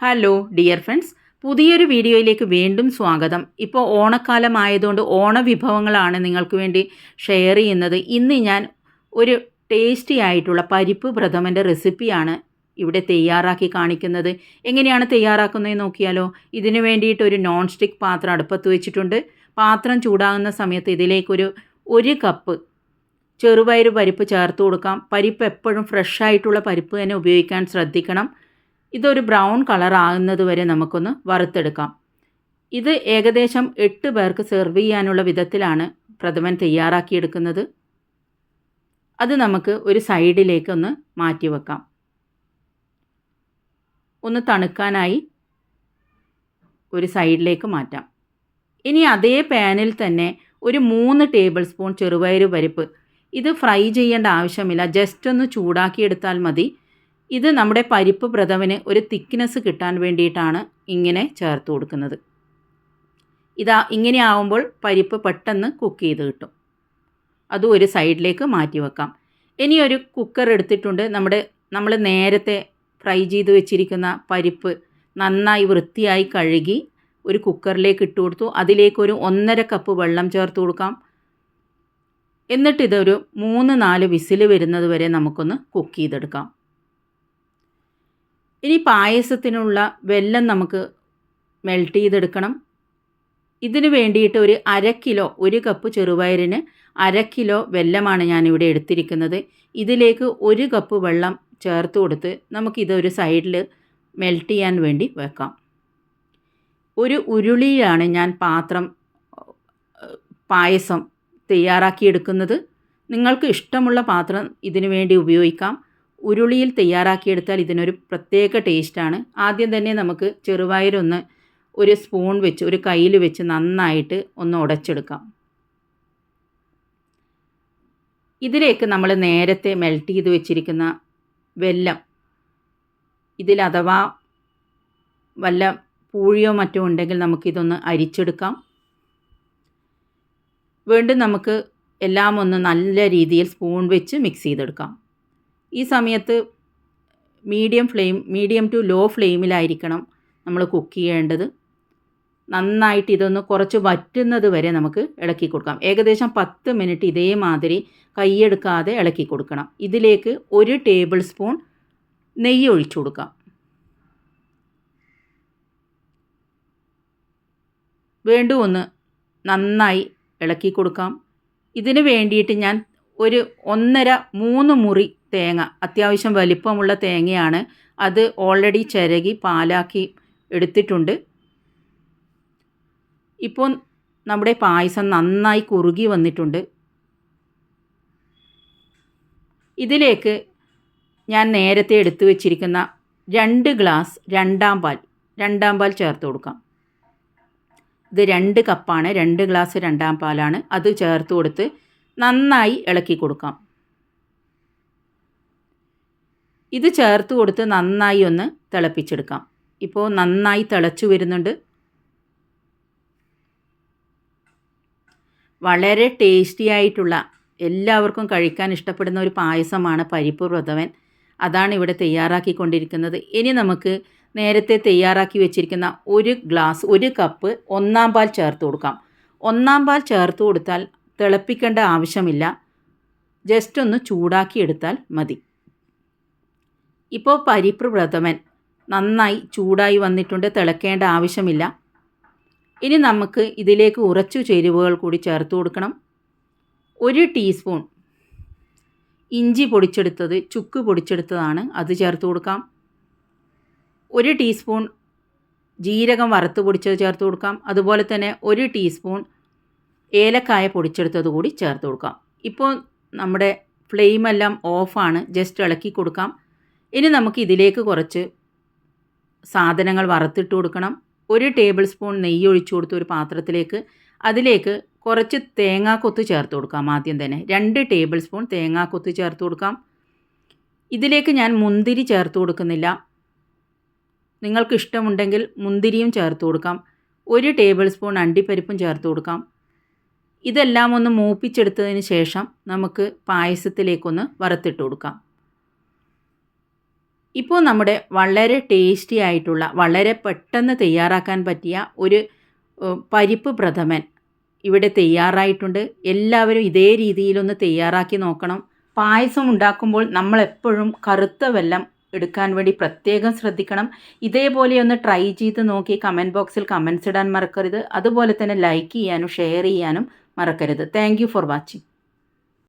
Hello dear friends പുതിയൊരു വീഡിയോയിലേക്ക് വീണ്ടും സ്വാഗതം. ഇപ്പോൾ ഓണക്കാലമായതുകൊണ്ട് ഓണവിഭവങ്ങളാണ് നിങ്ങൾക്ക് വേണ്ടി ഷെയർ ചെയ്യുന്നത്. ഇന്ന് ഞാൻ ഒരു ടേസ്റ്റി ആയിട്ടുള്ള പരിപ്പ് പ്രഥമന്റെ റെസിപ്പിയാണ് ഇവിടെ തയ്യാറാക്കി കാണിക്കുന്നത്. എങ്ങനെയാണ് തയ്യാറാക്കുന്നതെന്ന് നോക്കിയാലോ? ഇതിനു വേണ്ടിയിട്ട് ഒരു നോൺ സ്റ്റിക്ക് പാത്രം അടുപ്പത്ത് വെച്ചിട്ടുണ്ട്. പാത്രം ചൂടാകുന്ന സമയത്ത് ഇതിലേക്കൊരു ഒരു കപ്പ് ചെറുപയർ പരിപ്പ് ചേർത്ത് കൊടുക്കാം. പരിപ്പ് എപ്പോഴും ഫ്രഷ് ആയിട്ടുള്ള പരിപ്പ് തന്നെ ഉപയോഗിക്കാൻ ശ്രദ്ധിക്കണം. ഇതൊരു ബ്രൗൺ കളർ ആകുന്നത് വരെ നമുക്കൊന്ന് വറുത്തെടുക്കാം. ഇത് ഏകദേശം എട്ട് പേർക്ക് സെർവ് ചെയ്യാനുള്ള വിധത്തിലാണ് പ്രഥമൻ തയ്യാറാക്കിയെടുക്കുന്നത് അത് നമുക്ക് ഒരു സൈഡിലേക്കൊന്ന് മാറ്റി വെക്കാം. ഒന്ന് തണുക്കാനായി ഒരു സൈഡിലേക്ക് മാറ്റാം. ഇനി അതേ പാനിൽ തന്നെ ഒരു മൂന്ന് ടേബിൾ സ്പൂൺ ചെറുപയർ പരിപ്പ്. ഇത് ഫ്രൈ ചെയ്യേണ്ട ആവശ്യമില്ല. ജസ്റ്റ് ഒന്ന് ചൂടാക്കിയെടുത്താൽ മതി. ഇത് നമ്മുടെ പരിപ്പ് പ്രഥമന് ഒരു തിക്നെസ് കിട്ടാൻ വേണ്ടിയിട്ടാണ് ഇങ്ങനെ ചേർത്ത് കൊടുക്കുന്നത്. ഇതാ ഇങ്ങനെ ആവുമ്പോൾ പരിപ്പ് പെട്ടെന്ന് കുക്ക് ചെയ്ത് കിട്ടും. അതും ഒരു സൈഡിലേക്ക് മാറ്റി വെക്കാം. ഇനി ഒരു കുക്കർ എടുത്തിട്ടുണ്ട്. നമ്മുടെ നമ്മൾ നേരത്തെ ഫ്രൈ ചെയ്ത് വെച്ചിരിക്കുന്ന പരിപ്പ് നന്നായി വൃത്തിയായി കഴുകി ഒരു കുക്കറിലേക്ക് ഇട്ട് കൊടുത്തു. അതിലേക്ക് ഒരു ഒന്നര കപ്പ് വെള്ളം ചേർത്ത് കൊടുക്കാം. എന്നിട്ടിതൊരു മൂന്ന് നാല് വിസിൽ വരുന്നത് വരെ നമുക്കൊന്ന് കുക്ക് ചെയ്തെടുക്കാം. ഇനി പായസത്തിനുള്ള വെല്ലം നമുക്ക് മെൽറ്റ് ചെയ്തെടുക്കണം. ഇതിന് വേണ്ടിയിട്ട് ഒരു അര കിലോ ഒരു കപ്പ് ചെറുപയറിന് അര കിലോ വെല്ലമാണ് ഞാനിവിടെ എടുത്തിരിക്കുന്നത്. ഇതിലേക്ക് ഒരു കപ്പ് വെള്ളം ചേർത്ത് കൊടുത്ത് നമുക്കിതൊരു സൈഡിൽ മെൽറ്റ് ചെയ്യാൻ വേണ്ടി വെക്കാം. ഒരു ഉരുളിയിലാണ് ഞാൻ പാത്രം പായസം തയ്യാറാക്കിയെടുക്കുന്നത്. നിങ്ങൾക്ക് ഇഷ്ടമുള്ള പാത്രം ഇതിനു വേണ്ടി ഉപയോഗിക്കാം. ഉരുളിയിൽ തയ്യാറാക്കിയെടുത്താൽ ഇതിനൊരു പ്രത്യേക ടേസ്റ്റാണ്. ആദ്യം തന്നെ നമുക്ക് ചെറുപയറൊന്ന് ഒരു സ്പൂൺ വെച്ച് ഒരു കയ്യിൽ വെച്ച് നന്നായിട്ട് ഒന്ന് ഉടച്ചെടുക്കാം. ഇതിലേക്ക് നമ്മൾ നേരത്തെ മെൽറ്റ് ചെയ്ത് വെച്ചിരിക്കുന്ന വെല്ലം ഇതിൽ അഥവാ വല്ല പൂഴിയോ മറ്റോ ഉണ്ടെങ്കിൽ നമുക്കിതൊന്ന് അരിച്ചെടുക്കാം. വീണ്ടും നമുക്ക് എല്ലാം ഒന്ന് നല്ല രീതിയിൽ സ്പൂൺ വെച്ച് മിക്സ് ചെയ്തെടുക്കാം. ഈ സമയത്ത് medium flame medium to low ഫ്ലെയിമിലായിരിക്കണം നമ്മൾ കുക്ക് ചെയ്യേണ്ടത്. നന്നായിട്ട് ഇതൊന്ന് കുറച്ച് വറ്റുന്നത് വരെ നമുക്ക് ഇളക്കി കൊടുക്കാം. ഏകദേശം പത്ത് മിനിറ്റ് ഇതേമാതിരി കൈയെടുക്കാതെ ഇളക്കി കൊടുക്കണം. ഇതിലേക്ക് ഒരു ടേബിൾ സ്പൂൺ നെയ്യ് ഒഴിച്ചു കൊടുക്കാം. വീണ്ടും ഒന്ന് നന്നായി ഇളക്കി കൊടുക്കാം. ഇതിന് വേണ്ടിയിട്ട് ഞാൻ ഒരു ഒന്നര മൂന്ന് മുറി തേങ്ങ. അത്യാവശ്യം വലിപ്പമുള്ള തേങ്ങയാണ്. അത് ഓൾറെഡി ചിരകി പാലാക്കി എടുത്തിട്ടുണ്ട്. ഇപ്പോൾ നമ്മുടെ പായസം നന്നായി കുറുകി വന്നിട്ടുണ്ട്. ഇതിലേക്ക് ഞാൻ നേരത്തെ എടുത്തു വച്ചിരിക്കുന്ന രണ്ട് ഗ്ലാസ് രണ്ടാം പാൽ രണ്ടാം പാൽ ചേർത്ത് കൊടുക്കാം. ഇത് രണ്ട് കപ്പാണ് രണ്ട് ഗ്ലാസ് രണ്ടാം പാലാണ്. അത് ചേർത്ത് കൊടുത്ത് നന്നായി ഇളക്കി കൊടുക്കാം. ഇത് ചേർത്ത് കൊടുത്ത് നന്നായി ഒന്ന് തിളപ്പിച്ചെടുക്കാം. ഇപ്പോൾ നന്നായി തിളച്ചു വരുന്നുണ്ട്. വളരെ ടേസ്റ്റി ആയിട്ടുള്ള എല്ലാവർക്കും കഴിക്കാൻ ഇഷ്ടപ്പെടുന്ന ഒരു പായസമാണ് പരിപ്പ് പ്രഥമൻ അതാണ് ഇവിടെ തയ്യാറാക്കിക്കൊണ്ടിരിക്കുന്നത്. ഇനി നമുക്ക് നേരത്തെ തയ്യാറാക്കി വെച്ചിരിക്കുന്ന ഒരു ഗ്ലാസ് ഒരു കപ്പ് ഒന്നാം പാൽ ചേർത്ത് കൊടുക്കാം. ഒന്നാം പാൽ ചേർത്ത് കൊടുത്താൽ തിളപ്പിക്കേണ്ട ആവശ്യമില്ല. ജസ്റ്റ് ഒന്ന് ചൂടാക്കി എടുത്താൽ മതി. ഇപ്പോൾ പരിപ്പ് പ്രഥമൻ നന്നായി ചൂടായി വന്നിട്ടുണ്ട് തിളക്കേണ്ട ആവശ്യമില്ല. ഇനി നമുക്ക് ഇതിലേക്ക് ഉറച്ചു ചേരുവകൾ കൂടി ചേർത്ത് കൊടുക്കണം. ഒരു ടീസ്പൂൺ ഇഞ്ചി പൊടിച്ചെടുത്തത് ചുക്ക് പൊടിച്ചെടുത്തതാണ് അത് ചേർത്ത് കൊടുക്കാം. ഒരു ടീസ്പൂൺ ജീരകം വറുത്ത് പൊടിച്ചത് ചേർത്ത് കൊടുക്കാം. അതുപോലെ തന്നെ ഒരു ടീസ്പൂൺ ഏലക്കായ പൊടിച്ചെടുത്തത് കൂടി ചേർത്ത് കൊടുക്കാം. ഇപ്പോൾ നമ്മുടെ ഫ്ലെയിമെല്ലാം ഓഫാണ് ജസ്റ്റ് ഇളക്കി കൊടുക്കാം. ഇനി നമുക്ക് ഇതിലേക്ക് കുറച്ച് സാധനങ്ങൾ വറുത്തിട്ട് കൊടുക്കണം. ഒരു ടേബിൾ സ്പൂൺ നെയ്യ് ഒഴിച്ചു കൊടുത്ത് ഒരു പാത്രത്തിലേക്ക് അതിലേക്ക് കുറച്ച് തേങ്ങാക്കൊത്ത് ചേർത്ത് കൊടുക്കാം ആദ്യം തന്നെ. രണ്ട് ടേബിൾ സ്പൂൺ തേങ്ങാക്കൊത്ത് ചേർത്ത് കൊടുക്കാം. ഇതിലേക്ക് ഞാൻ മുന്തിരി ചേർത്ത് കൊടുക്കുന്നില്ല. നിങ്ങൾക്ക് ഇഷ്ടമുണ്ടെങ്കിൽ മുന്തിരിയും ചേർത്ത് കൊടുക്കാം. ഒരു ടേബിൾ സ്പൂൺ അണ്ടിപ്പരിപ്പും ചേർത്ത് കൊടുക്കാം. ഇതെല്ലാം ഒന്ന് മൂപ്പിച്ചെടുത്തതിന് ശേഷം നമുക്ക് പായസത്തിലേക്കൊന്ന് വറുത്തിട്ട് കൊടുക്കാം. ഇപ്പോൾ നമ്മുടെ വളരെ ടേസ്റ്റി ആയിട്ടുള്ള വളരെ പെട്ടെന്ന് തയ്യാറാക്കാൻ പറ്റിയ ഒരു പരിപ്പ് പ്രഥമൻ ഇവിടെ തയ്യാറായിട്ടുണ്ട്. എല്ലാവരും ഇതേ രീതിയിലൊന്ന് തയ്യാറാക്കി നോക്കണം. പായസം ഉണ്ടാക്കുമ്പോൾ നമ്മൾ എപ്പോഴും കറുത്ത വെല്ലം എടുക്കാൻ വേണ്ടി പ്രത്യേകം ശ്രദ്ധിക്കണം. ഇതേപോലെ ഒന്ന് ട്രൈ ചെയ്ത് നോക്കി കമന്റ് ബോക്സിൽ കമൻസ് ഇടാൻ മറക്കരുത്. അതുപോലെ തന്നെ ലൈക്ക് ചെയ്യാനും ഷെയർ ചെയ്യാനും മറക്കരുത്. Thank for watching